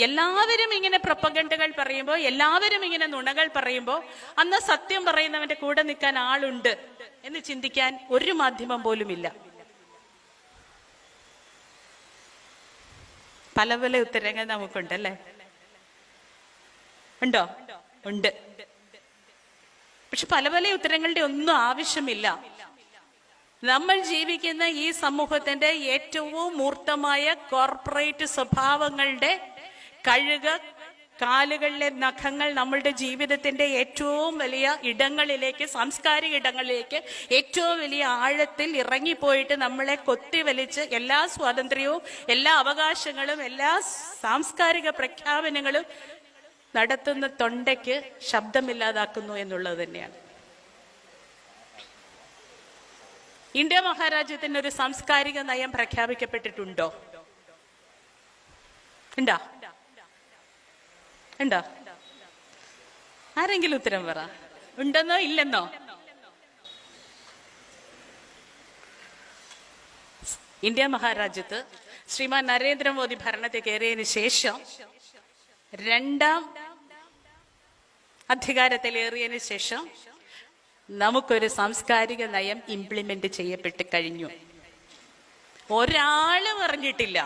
എല്ലാവരും ഇങ്ങനെ പ്രൊപ്പഗണ്ടകൾ പറയുമ്പോൾ എല്ലാവരും ഇങ്ങനെ നുണകൾ പറയുമ്പോൾ അന്ന് സത്യം പറയുന്നവന്റെ കൂടെ നിൽക്കാൻ ആളുണ്ട് എന്ന് ചിന്തിക്കാൻ ഒരു മാധ്യമം പോലുമില്ല. പല പല ഉത്തരങ്ങൾ നമുക്കുണ്ട് നമുക്കുണ്ടല്ലേ? ഉണ്ടോ? ഉണ്ട്. പക്ഷെ പല പല ഉത്തരങ്ങളുടെ ഒന്നും ആവശ്യമില്ല. നമ്മൾ ജീവിക്കുന്ന ഈ സമൂഹത്തിന്റെ ഏറ്റവും മൂർത്തമായ കോർപ്പറേറ്റ് സ്വഭാവങ്ങളുടെ കഴുക കാലുകളിലെ നഖങ്ങൾ നമ്മളുടെ ജീവിതത്തിന്റെ ഏറ്റവും വലിയ ഇടങ്ങളിലേക്ക് സാംസ്കാരിക ഇടങ്ങളിലേക്ക് ഏറ്റവും വലിയ ആഴത്തിൽ ഇറങ്ങിപ്പോയിട്ട് നമ്മളെ കൊത്തി വലിച്ച് എല്ലാ സ്വാതന്ത്ര്യവും എല്ലാ അവകാശങ്ങളും എല്ലാ സാംസ്കാരിക പ്രഖ്യാപനങ്ങളും നടത്തുന്ന തൊണ്ടയ്ക്ക് ശബ്ദമില്ലാതാക്കുന്നു എന്നുള്ളത് തന്നെയാണ്. ഇന്ത്യ മഹാരാജ്യത്തിന് ഒരു സാംസ്കാരിക നയം പ്രഖ്യാപിക്കപ്പെട്ടിട്ടുണ്ടോ? ഉണ്ടോ? ഉണ്ടോ? ആരെങ്കിലും ഉത്തരം പറ. ഉണ്ടെന്നോ ഇല്ലെന്നോ? ഇന്ത്യ മഹാരാജ്യത്ത് ശ്രീമാൻ നരേന്ദ്രമോദി ഭരണത്തിൽ കയറിയതിന് ശേഷം രണ്ടാം അധികാരത്തിലേറിയതിനു ശേഷം നമുക്കൊരു സാംസ്കാരിക നയം ഇംപ്ലിമെന്റ് ചെയ്യപ്പെട്ട് കഴിഞ്ഞു. ഒരാളും അറിഞ്ഞിട്ടില്ല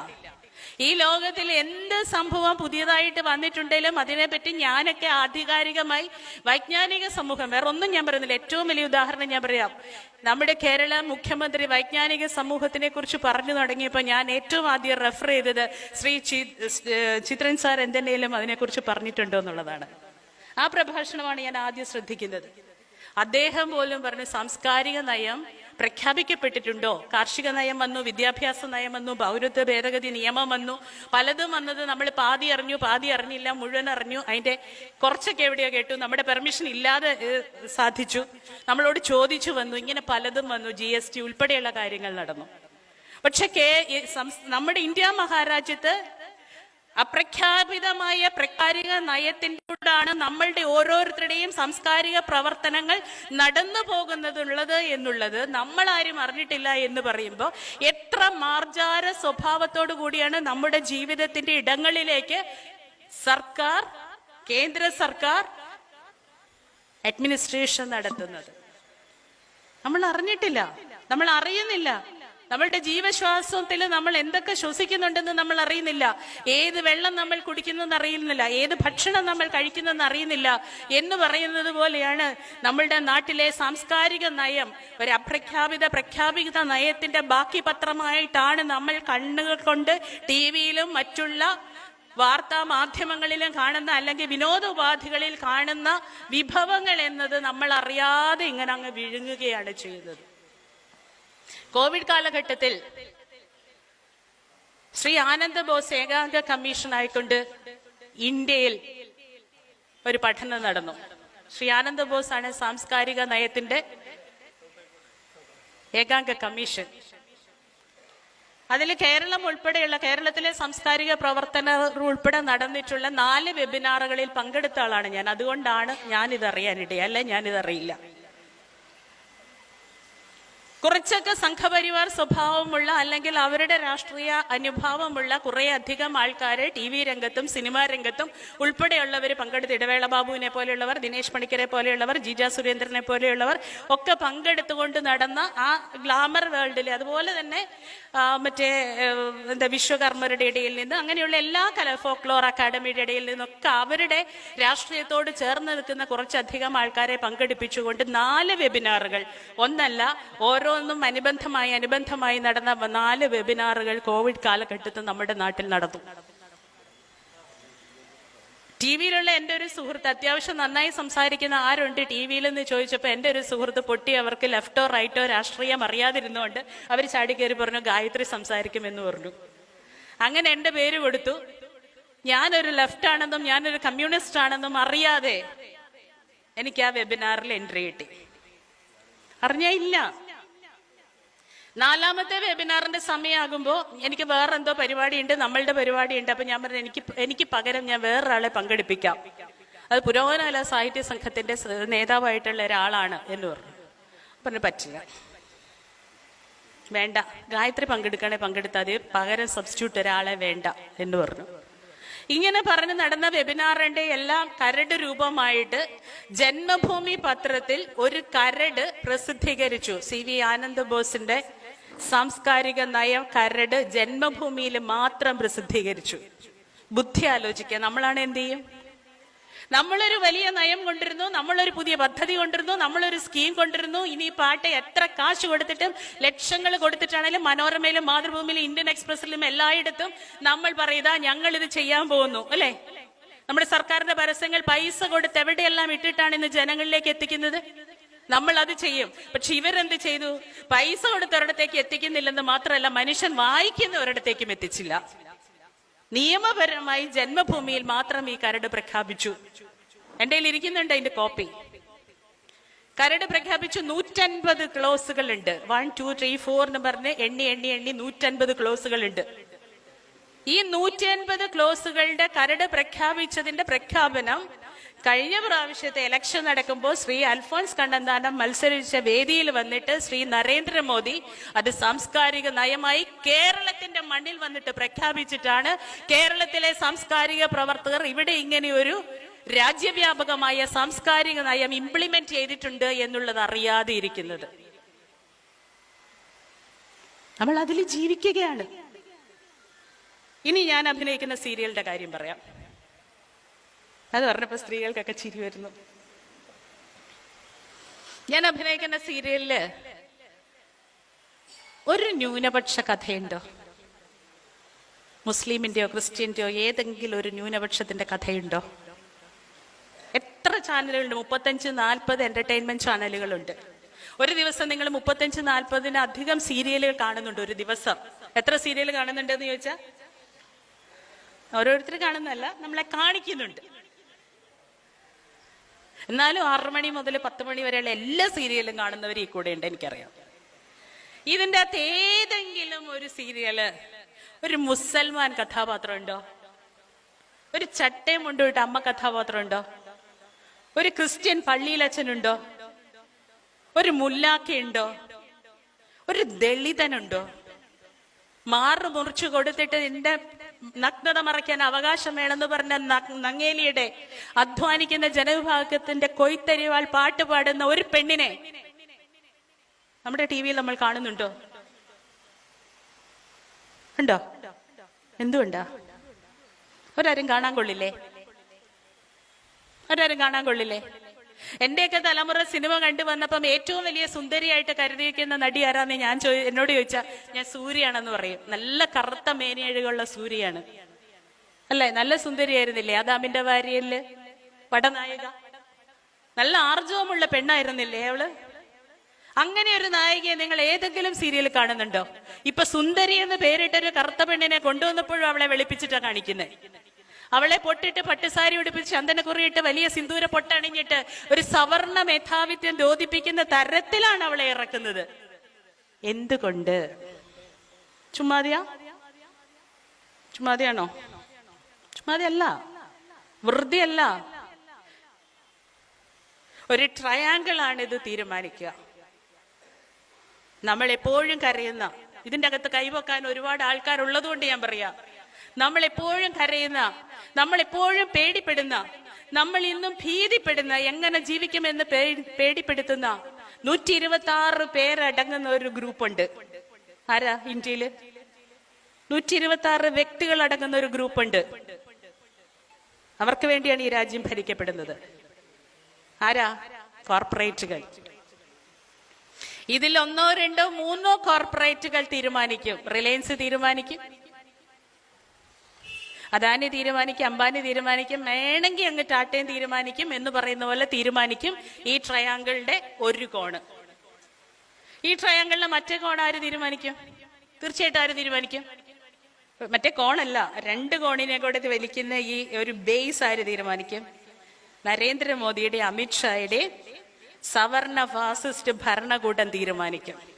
ഈ ലോകത്തിൽ എന്ത് സംഭവം പുതിയതായിട്ട് വന്നിട്ടുണ്ടെങ്കിലും അതിനെപ്പറ്റി ഞാനൊക്കെ ആധികാരികമായി വൈജ്ഞാനിക സമൂഹം വേറെ ഒന്നും ഞാൻ പറയുന്നില്ല. ഏറ്റവും വലിയ ഉദാഹരണം ഞാൻ പറയാം. നമ്മുടെ കേരള മുഖ്യമന്ത്രി വൈജ്ഞാനിക സമൂഹത്തിനെ കുറിച്ച് പറഞ്ഞു തുടങ്ങിയപ്പോൾ ഞാൻ ഏറ്റവും ആദ്യം റെഫർ ചെയ്തത് ശ്രീ ചിത്രൻ സാർ എന്തെങ്കിലും അതിനെക്കുറിച്ച് പറഞ്ഞിട്ടുണ്ടോ എന്നുള്ളതാണ്. ആ പ്രഭാഷണമാണ് ഞാൻ ആദ്യം ശ്രദ്ധിക്കുന്നത്. അദ്ദേഹം പോലും പറഞ്ഞു സാംസ്കാരിക നയം പ്രഖ്യാപിക്കപ്പെട്ടിട്ടുണ്ടോ? കാർഷിക നയം വന്നു വിദ്യാഭ്യാസ നയം വന്നു പൗരത്വ ഭേദഗതി നിയമം വന്നു. പലതും വന്നത് നമ്മൾ പാതി അറിഞ്ഞു പാതി അറിഞ്ഞില്ല മുഴുവൻ അറിഞ്ഞു. അതിന്റെ കുറച്ചൊക്കെ എവിടെയോ കേട്ടു. നമ്മുടെ പെർമിഷൻ ഇല്ലാതെ സാധിച്ചു. നമ്മളോട് ചോദിച്ചു വന്നു. ഇങ്ങനെ പലതും വന്നു. ജി എസ് ടി ഉൾപ്പെടെയുള്ള കാര്യങ്ങൾ നടന്നു. പക്ഷെ കേ നമ്മുടെ ഇന്ത്യ മഹാരാജ്യത്ത് അപ്രഖ്യാപിതമായ പ്രകാരിക നയത്തിലൂടെയാണ് നമ്മളുടെ ഓരോരുത്തരുടെയും സാംസ്കാരിക പ്രവർത്തനങ്ങൾ നടന്നു പോകുന്നതുള്ളത് എന്നുള്ളത് നമ്മൾ ആരും അറിഞ്ഞിട്ടില്ല എന്ന് പറയുമ്പോൾ എത്ര മാർജാര സ്വഭാവത്തോടു കൂടിയാണ് നമ്മുടെ ജീവിതത്തിന്റെ ഇടങ്ങളിലേക്ക് സർക്കാർ കേന്ദ്ര സർക്കാർ അഡ്മിനിസ്ട്രേഷൻ നടത്തുന്നത്. നമ്മൾ അറിഞ്ഞിട്ടില്ല. നമ്മൾ അറിയുന്നില്ല. നമ്മളുടെ ജീവശ്വാസത്തിൽ നമ്മൾ എന്തൊക്കെ ശ്വസിക്കുന്നുണ്ടെന്ന് നമ്മൾ അറിയുന്നില്ല. ഏത് വെള്ളം നമ്മൾ കുടിക്കുന്നെന്ന് അറിയുന്നില്ല. ഏത് ഭക്ഷണം നമ്മൾ കഴിക്കുന്നെന്ന് അറിയുന്നില്ല. എന്ന് പറയുന്നത് പോലെയാണ് നമ്മളുടെ നാട്ടിലെ സാംസ്കാരിക നയം. ഒരു അപ്രഖ്യാപിത പ്രഖ്യാപിത നയത്തിന്റെ ബാക്കി പത്രമായിട്ടാണ് നമ്മൾ കണ്ണുകൾ കൊണ്ട് ടി വിയിലും മറ്റുള്ള വാർത്താ മാധ്യമങ്ങളിലും കാണുന്ന അല്ലെങ്കിൽ വിനോദ ഉപാധികളിൽ കാണുന്ന വിഭവങ്ങൾ എന്നത് നമ്മൾ അറിയാതെ ഇങ്ങനെ അങ്ങ് വിഴുങ്ങുകയാണ് ചെയ്യുന്നത് കോവിഡ് കാലഘട്ടത്തിൽ ശ്രീ ആനന്ദ ബോസ് ഏകാംഗ കമ്മീഷൻ ആയിക്കൊണ്ട് ഇന്ത്യയിൽ ഒരു പഠനം നടന്നു. ശ്രീ ആനന്ദ ബോസ് ആണ് സാംസ്കാരിക നയത്തിന്റെ ഏകാംഗ കമ്മീഷൻ. അതിൽ കേരളം ഉൾപ്പെടെയുള്ള കേരളത്തിലെ സാംസ്കാരിക പ്രവർത്തന ഉൾപ്പെടെ നടന്നിട്ടുള്ള നാല് വെബിനാറുകളിൽ പങ്കെടുത്ത ആളാണ് ഞാൻ. അതുകൊണ്ടാണ് ഞാനിത് അറിയാനിടയെ അല്ലെ ഞാനിതറിയില്ല. കുറച്ചൊക്കെ സംഘപരിവാർ സ്വഭാവമുള്ള അല്ലെങ്കിൽ അവരുടെ രാഷ്ട്രീയ അനുഭാവമുള്ള കുറേ അധികം ആൾക്കാർ ടി വി രംഗത്തും സിനിമാ രംഗത്തും ഉൾപ്പെടെയുള്ളവർ പങ്കെടുത്ത് ഇടവേള ബാബുവിനെ പോലെയുള്ളവർ ദിനേശ് പണിക്കരെ പോലെയുള്ളവർ ജിജ സുരേന്ദ്രനെ പോലെയുള്ളവർ ഒക്കെ പങ്കെടുത്തുകൊണ്ട് നടന്ന ആ ഗ്ലാമർ വേൾഡിൽ അതുപോലെ തന്നെ മറ്റേ എന്താ വിശ്വകർമ്മരുടെ ഇടയിൽ നിന്ന് അങ്ങനെയുള്ള എല്ലാ കല ഫോക്ലോർ അക്കാഡമിയുടെ ഇടയിൽ നിന്നൊക്കെ അവരുടെ രാഷ്ട്രീയത്തോട് ചേർന്ന് നിൽക്കുന്ന കുറച്ചധികം ആൾക്കാരെ പങ്കെടുപ്പിച്ചുകൊണ്ട് നാല് വെബിനാറുകൾ. ഒന്നല്ല ഓരോന്നും അനുബന്ധമായി അനുബന്ധമായി നടന്ന നാല് വെബിനാറുകൾ കോവിഡ് കാലഘട്ടത്തിൽ നമ്മുടെ നാട്ടിൽ നടന്നു. ടി വിയിലുള്ള എന്റെ ഒരു സുഹൃത്ത് അത്യാവശ്യം നന്നായി സംസാരിക്കുന്ന ആരുണ്ട്? ടി വിയിൽ എന്ന് ചോദിച്ചപ്പോൾ എന്റെ ഒരു സുഹൃത്ത് പൊട്ടി അവർക്ക് ലെഫ്റ്റോ റൈറ്റോ രാഷ്ട്രീയം അറിയാതിരുന്നുകൊണ്ട് അവർ ചാടി കയറി പറഞ്ഞു ഗായത്രി സംസാരിക്കുമെന്ന് പറഞ്ഞു. അങ്ങനെ എന്റെ പേര് കൊടുത്തു. ഞാനൊരു ലെഫ്റ്റ് ആണെന്നും ഞാനൊരു കമ്മ്യൂണിസ്റ്റ് ആണെന്നും അറിയാതെ എനിക്ക് ആ വെബിനാറിൽ എൻട്രി കിട്ടി. അറിഞ്ഞ ഇല്ല. നാലാമത്തെ വെബിനാറിന്റെ സമയമാകുമ്പോൾ എനിക്ക് വേറെന്തോ പരിപാടി ഉണ്ട് നമ്മളുടെ പരിപാടി ഉണ്ട് അപ്പൊ ഞാൻ പറഞ്ഞു എനിക്ക് എനിക്ക് പകരം ഞാൻ വേറൊരാളെ പങ്കെടുപ്പിക്കാം. അത് പുരോഗമനകല സാഹിത്യ സംഘത്തിന്റെ നേതാവായിട്ടുള്ള ഒരാളാണ് എന്ന് പറഞ്ഞു. പറഞ്ഞു പറ്റില്ല. വേണ്ട. ഗായത്രി പങ്കെടുക്കണേ പങ്കെടുത്താൽ മതി. പകരം സബ്സ്റ്റിറ്റ്യൂട്ട് ഒരാളെ വേണ്ട എന്ന് പറഞ്ഞു. ഇങ്ങനെ പറഞ്ഞ് നടന്ന വെബിനാറിന്റെ എല്ലാം കരട് രൂപമായിട്ട് ജന്മഭൂമി പത്രത്തിൽ ഒരു കരട് പ്രസിദ്ധീകരിച്ചു. സി വി ആനന്ദ ബോസിന്റെ സാംസ്കാരിക നയം കരട് ജന്മഭൂമിയിൽ മാത്രം പ്രസിദ്ധീകരിച്ചു. ബുദ്ധി ആലോചിക്കുക നമ്മളാണ് എന്ത് ചെയ്യും? നമ്മളൊരു വലിയ നയം കൊണ്ടിരുന്നു നമ്മളൊരു പുതിയ പദ്ധതി കൊണ്ടിരുന്നു നമ്മളൊരു സ്കീം കൊണ്ടിരുന്നു ഇനി പാട്ട് എത്ര കാശ് കൊടുത്തിട്ടും ലക്ഷങ്ങൾ കൊടുത്തിട്ടാണെങ്കിലും മനോരമയിലും മാതൃഭൂമിയിലും ഇന്ത്യൻ എക്സ്പ്രസിലും എല്ലായിടത്തും നമ്മൾ പറയുക ഞങ്ങൾ ഇത് ചെയ്യാൻ പോകുന്നു അല്ലേ? നമ്മുടെ സർക്കാരിന്റെ പരസ്യങ്ങൾ പൈസ കൊടുത്ത് എവിടെയെല്ലാം ഇട്ടിട്ടാണ് ഇന്ന് ജനങ്ങളിലേക്ക് എത്തിക്കുന്നത്? നമ്മൾ അത് ചെയ്യും. പക്ഷെ ഇവരെന്ത് ചെയ്തു? പൈസ കൊടുത്ത് ഒരിടത്തേക്ക് എത്തിക്കുന്നില്ലെന്ന് മാത്രമല്ല മനുഷ്യൻ വായിക്കുന്ന ഒരിടത്തേക്കും എത്തിച്ചില്ല. നിയമപരമായി ജന്മഭൂമിയിൽ മാത്രം ഈ കരട് പ്രഖ്യാപിച്ചു. എന്റെ കയ്യിൽ ഇരിക്കുന്നുണ്ട് അതിന്റെ കോപ്പി. കരട് പ്രഖ്യാപിച്ചു നൂറ്റൻപത് ക്ലോസുകൾ ഉണ്ട് വൺ ടു ത്രീ ഫോർ എന്ന് പറഞ്ഞ് എണ്ണി എണ്ണി എണ്ണി നൂറ്റൻപത് ക്ലോസുകൾ ഉണ്ട് ഈ നൂറ്റി അൻപത് ക്ലോസുകളുടെ കരട് പ്രഖ്യാപിച്ചതിന്റെ പ്രഖ്യാപനം കഴിഞ്ഞ പ്രാവശ്യത്തെ ഇലക്ഷൻ നടക്കുമ്പോൾ ശ്രീ അൽഫോൺസ് കണ്ണന്താനം മത്സരിച്ച വേദിയിൽ വന്നിട്ട് ശ്രീ നരേന്ദ്രമോദി അത് സാംസ്കാരിക നയമായി കേരളത്തിന്റെ മണ്ണിൽ വന്നിട്ട് പ്രഖ്യാപിച്ചിട്ടാണ്. കേരളത്തിലെ സാംസ്കാരിക പ്രവർത്തകർ ഇവിടെ ഇങ്ങനെ ഒരു രാജ്യവ്യാപകമായ സാംസ്കാരിക നയം ഇംപ്ലിമെന്റ് ചെയ്തിട്ടുണ്ട് എന്നുള്ളത് അറിയാതെ ഇരിക്കുന്നത്. നമ്മൾ അതിൽ ജീവിക്കുകയാണ്. ഇനി ഞാൻ അഭിനയിക്കുന്ന സീരിയലിന്റെ കാര്യം പറയാം. അത് പറഞ്ഞപ്പോ സ്ത്രീകൾക്കൊക്കെ ചിരി വരുന്നു. ഞാൻ അഭിനയിക്കുന്ന സീരിയലിൽ ഒരു ന്യൂനപക്ഷ കഥയുണ്ടോ? മുസ്ലിമിന്റെയോ ക്രിസ്ത്യന്റെയോ ഏതെങ്കിലും ഒരു ന്യൂനപക്ഷത്തിന്റെ കഥയുണ്ടോ? എത്ര ചാനലുകളുണ്ട്? മുപ്പത്തഞ്ച് നാൽപ്പത് എന്റർടൈൻമെന്റ് ചാനലുകളുണ്ട്. ഒരു ദിവസം നിങ്ങൾ മുപ്പത്തഞ്ച് നാൽപ്പതിനധികം സീരിയലുകൾ കാണുന്നുണ്ട് ഒരു ദിവസം. എത്ര സീരിയൽ കാണുന്നുണ്ടെന്ന് ചോദിച്ചാൽ ഓരോരുത്തർ കാണുന്നല്ല നമ്മളെ കാണിക്കുന്നുണ്ട്. എന്നാലും ആറു മണി മുതൽ പത്ത് മണി വരെയുള്ള എല്ലാ സീരിയലും കാണുന്നവർ ഈ കൂടെ ഉണ്ട് എനിക്കറിയാം. ഇതിന്റെ അകത്ത് ഏതെങ്കിലും ഒരു സീരിയൽ ഒരു മുസൽമാൻ കഥാപാത്രം ഉണ്ടോ? ഒരു ചട്ടയും കൊണ്ടുപോയിട്ട് അമ്മ കഥാപാത്രം ഉണ്ടോ? ഒരു ക്രിസ്ത്യൻ പള്ളിയിലച്ഛനുണ്ടോ ഒരു മുല്ലാക്കയുണ്ടോ ഒരു ദളിതനുണ്ടോ മാറ് മുറിച്ചു കൊടുത്തിട്ട് നിന്റെ നഗ്നത മറയ്ക്കാൻ അവകാശം വേണമെന്ന് പറഞ്ഞ നങ്ങേലിയുടെ അധ്വാനിക്കുന്ന ജനവിഭാഗത്തിന്റെ കൊയ്ത്തരിവാൾ പാട്ട് പാടുന്ന ഒരു പെണ്ണിനെ നമ്മുടെ ടി വിയിൽ നമ്മൾ കാണുന്നുണ്ടോ? ഉണ്ടോ? എന്തുകൊണ്ടാ? ഒരാരും കാണാൻ കൊള്ളില്ലേ? ഒരാരും കാണാൻ കൊള്ളില്ലേ? എന്റെയൊക്കെ തലമുറ സിനിമ കണ്ടു വന്നപ്പം ഏറ്റവും വലിയ സുന്ദരിയായിട്ട് കരുതിയിരിക്കുന്ന നടി ആരാന്ന് ഞാൻ ചോ എന്നോട് ചോദിച്ചാൽ ഞാൻ സൂര്യയാണെന്ന് പറയും. നല്ല കറുത്ത മേനിയഴുകളുള്ള സൂര്യയാണ്. അല്ലേ? നല്ല സുന്ദരിയായിരുന്നില്ലേ? ആദാമിന്റെ ഭാര്യയിൽ പടനായിക നല്ല ആർജവമുള്ള പെണ്ണായിരുന്നില്ലേ അവൾ? അങ്ങനെ ഒരു നായികയെ നിങ്ങൾ ഏതെങ്കിലും സീരിയൽ കാണുന്നുണ്ടോ? ഇപ്പൊ സുന്ദരി എന്ന് പേരിട്ടൊരു കറുത്ത പെണ്ണിനെ കൊണ്ടുവന്നപ്പോഴും അവളെ വെളിപ്പിച്ചിട്ടാണ് കാണിക്കുന്നത് അവളെ പൊട്ടിട്ട് പട്ടുസാരി ഉടുപ്പിച്ച് ചന്ദനക്കുറിയിട്ട് വലിയ സിന്ദൂര പൊട്ടണിഞ്ഞിട്ട് ഒരു സവർണ മേധാവിത്വം ദ്യോതിപ്പിക്കുന്ന തരത്തിലാണ് അവളെ ഇറക്കുന്നത്. എന്തുകൊണ്ട്? ചുമ്മാതിയാ? ചുമ്മാതിയാണോ? ചുമ്മാതിയല്ല. വെറുതെയല്ല ഒരു ട്രയാങ്കിൾ ആണ് ഇത് തീരുമാനിക്കുക. നമ്മൾ എപ്പോഴും കരയുന്ന ഇതിന്റെ അകത്ത് കൈവക്കാൻ ഒരുപാട് ആൾക്കാർ ഉള്ളതുകൊണ്ട് ഞാൻ പറയാം നമ്മൾ എപ്പോഴും കരയുന്ന നമ്മൾ എപ്പോഴും പേടിപ്പെടുന്ന നമ്മൾ ഇന്നും ഭീതിപ്പെടുന്ന എങ്ങനെ ജീവിക്കുമെന്ന് പേടിപ്പെടുത്തുന്ന നൂറ്റി ഇരുപത്തി ആറ് പേരടങ്ങുന്ന ഒരു ഗ്രൂപ്പുണ്ട്. ആരാ ഇന്ത്യയിൽ? നൂറ്റി ഇരുപത്തി ആറ് വ്യക്തികൾ അടങ്ങുന്ന ഒരു ഗ്രൂപ്പുണ്ട്. അവർക്ക് വേണ്ടിയാണ് ഈ രാജ്യം ഭരിക്കപ്പെടുന്നത്. ആരാ? കോർപ്പറേറ്റുകൾ. ഇതിൽ ഒന്നോ രണ്ടോ മൂന്നോ കോർപ്പറേറ്റുകൾ തീരുമാനിക്കും. റിലയൻസ് തീരുമാനിക്കും. അദാനി തീരുമാനിക്കും അംബാനി തീരുമാനിക്കും വേണമെങ്കിൽ അങ്ങ് ടാറ്റയും തീരുമാനിക്കും എന്ന് പറയുന്ന പോലെ തീരുമാനിക്കും ഈ ട്രയാങ്കിളിന്റെ ഒരു കോണ്. ഈ ട്രയാങ്കിളിന്റെ മറ്റേ കോൺ ആര് തീരുമാനിക്കും? തീർച്ചയായിട്ടും ആര് തീരുമാനിക്കും? മറ്റേ കോണല്ല രണ്ട് കോണിനെ കൂടെ വലിക്കുന്ന ഈ ഒരു ബേസ് ആര് തീരുമാനിക്കും? നരേന്ദ്രമോദിയുടെ അമിത്ഷായുടെ സവർണ ഫാസിസ്റ്റ് ഭരണകൂടം തീരുമാനിക്കും.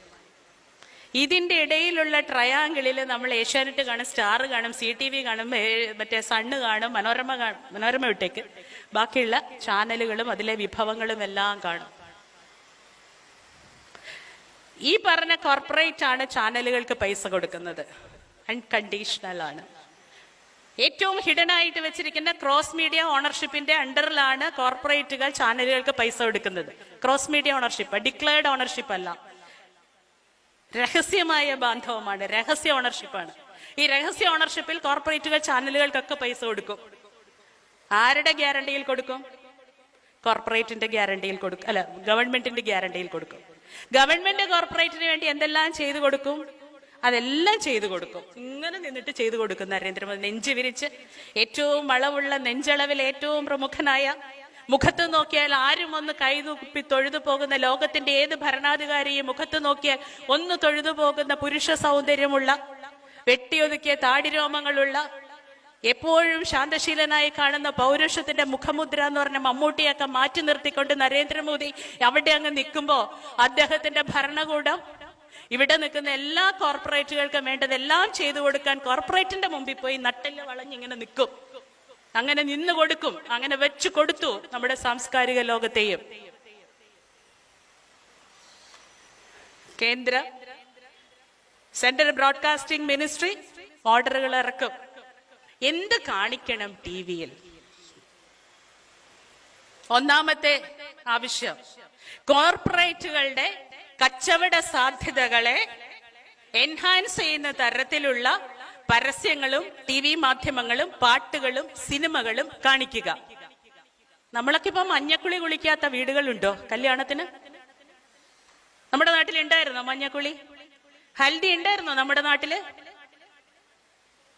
ഇതിന്റെ ഇടയിലുള്ള ട്രയാങ്കിളിൽ നമ്മൾ ഏഷ്യാനെറ്റ് കാണും സ്റ്റാർ കാണും സി ടി വി കാണും മറ്റേ സണ്ണ് കാണും മനോരമ കാണും മനോരമ വിട്ടേക്ക്. ബാക്കിയുള്ള ചാനലുകളും അതിലെ വിഭവങ്ങളും എല്ലാം കാണും. ഈ പറഞ്ഞ കോർപ്പറേറ്റ് ആണ് ചാനലുകൾക്ക് പൈസ കൊടുക്കുന്നത്. അൺകണ്ടീഷണൽ ആണ്. ഏറ്റവും ഹിഡൻ ആയിട്ട് വെച്ചിരിക്കുന്ന ക്രോസ് മീഡിയ ഓണർഷിപ്പിന്റെ അണ്ടറിലാണ് കോർപ്പറേറ്റുകൾ ചാനലുകൾക്ക് പൈസ കൊടുക്കുന്നത്. Cross media ownership declared ownership അല്ല. രഹസ്യമായ ബാന്ധവമാണ് രഹസ്യ ഓണർഷിപ്പാണ്. ഈ രഹസ്യ ഓണർഷിപ്പിൽ കോർപ്പറേറ്റുകൾ ചാനലുകൾക്കൊക്കെ പൈസ കൊടുക്കും. ആരുടെ ഗ്യാരണ്ടിയിൽ കൊടുക്കും? കോർപ്പറേറ്റിന്റെ ഗ്യാരണ്ടിയിൽ കൊടുക്കും. അല്ല ഗവൺമെന്റിന്റെ ഗ്യാരണ്ടിയിൽ കൊടുക്കും. ഗവൺമെന്റ് കോർപ്പറേറ്റിന് വേണ്ടി എന്തെല്ലാം ചെയ്തു കൊടുക്കും? അതെല്ലാം ചെയ്തു കൊടുക്കും. ഇങ്ങനെ നിന്നിട്ട് ചെയ്തു കൊടുക്കും നരേന്ദ്രമോദി. നെഞ്ചു വിരിച്ച് ഏറ്റവും വളവുള്ള നെഞ്ചളവിൽ ഏറ്റവും പ്രമുഖനായ മുഖത്ത് നോക്കിയാൽ ആരും ഒന്ന് കൈതൂപ്പി തൊഴുതു പോകുന്ന ലോകത്തിന്റെ ഏത് ഭരണാധികാരിയും മുഖത്ത് നോക്കിയാൽ ഒന്ന് തൊഴുതു പോകുന്ന പുരുഷ സൗന്ദര്യമുള്ള വെട്ടിയൊതുക്കിയ താടിരോമങ്ങളുള്ള എപ്പോഴും ശാന്തശീലനായി കാണുന്ന പൗരുഷത്തിന്റെ മുഖമുദ്ര എന്ന് പറഞ്ഞ മമ്മൂട്ടിയൊക്കെ മാറ്റി നിർത്തിക്കൊണ്ട് നരേന്ദ്രമോദി അവിടെ അങ്ങ് നിൽക്കുമ്പോ അദ്ദേഹത്തിന്റെ ഭരണകൂടം ഇവിടെ നിൽക്കുന്ന എല്ലാ കോർപ്പറേറ്റുകൾക്കും വേണ്ടതെല്ലാം ചെയ്തു കൊടുക്കാൻ കോർപ്പറേറ്റിന്റെ മുമ്പിൽ പോയി നട്ടെല്ല് വളഞ്ഞിങ്ങനെ നിൽക്കും. അങ്ങനെ നിന്ന് കൊടുക്കും. അങ്ങനെ വെച്ചു കൊടുത്തു നമ്മുടെ സാംസ്കാരിക ലോകത്തെയും. കേന്ദ്ര സെൻട്രൽ ബ്രോഡ്കാസ്റ്റിംഗ് മിനിസ്ട്രി ഓർഡറുകൾ ഇറക്കും. എന്ത് കാണിക്കണം ടി വിയിൽ? ഒന്നാമത്തെ ആവശ്യം കോർപ്പറേറ്റുകളുടെ കച്ചവട സാധ്യതകളെ എൻഹാൻസ് ചെയ്യുന്ന തരത്തിലുള്ള പരസ്യങ്ങളും ടി വി മാധ്യമങ്ങളും പാട്ടുകളും സിനിമകളും കാണിക്കുക. നമ്മളൊക്കെ ഇപ്പൊ മഞ്ഞക്കുളി കുളിക്കാത്ത വീടുകളുണ്ടോ കല്യാണത്തിന്? നമ്മുടെ നാട്ടിൽ ഉണ്ടായിരുന്നോ മഞ്ഞക്കുളി? ഹൽദി ഉണ്ടായിരുന്നോ നമ്മുടെ നാട്ടിൽ?